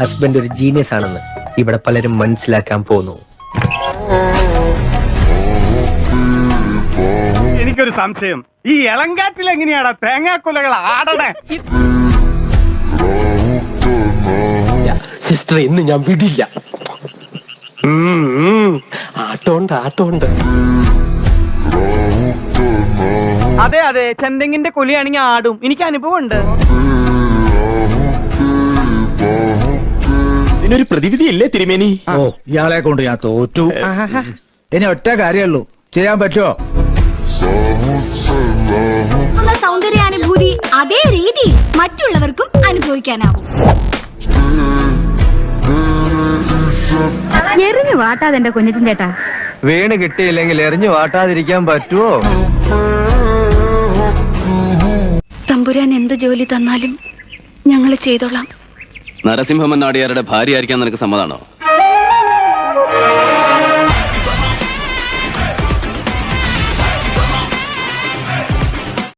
Husband ഒരു genius ആണെന്ന് ഇവിടെ പലരും മനസ്സിലാക്കാൻ പോകുന്നു. എനിക്കൊരു സംശയം. ഈ ഇളങ്കാറ്റിൽ എങ്ങനെയാടാ തേങ്ങാക്കൊലകൾ ആടണേ? സിസ്റ്റർ ഇന്ന് ഞാൻ വിടില്ല. ആട്ടോണ്ട് ആട്ടോണ്ട്. അതെ അതെ ചെന്തെങ്ങിന്റെ കൊലിയാണെങ്കിൽ ആടും. എനിക്ക് അനുഭവമുണ്ട്. ഇതിനൊരു പ്രതിവിധി ഇല്ലേ തിരുമേനി ഓ ഇയാളെ കൊണ്ട് ഞാൻ തോറ്റു. ഇനി ഒറ്റ കാര്യമുള്ളൂ. ചെയ്യാൻ പറ്റുമോ സൗന്ദര്യാനുഭൂതി അതേ രീതി മറ്റുള്ളവർക്കും അനുഭവിക്കാനാവും. എറിഞ്ഞു വാട്ടാതെന്റെ കുഞ്ഞിറ്റിൻ ചേട്ടാ. വീണ് കിട്ടിയില്ലെങ്കിൽ എറിഞ്ഞു വാട്ടാതിരിക്കാൻ പറ്റുമോ തമ്പുരാൻ എന്ത് ജോലി തന്നാലും ഞങ്ങൾ ചെയ്തോളാം. നരസിംഹമൻ നാടിയാരുടെ ഭാര്യയായിരിക്കാൻ നിനക്ക് സമ്മതാണോ?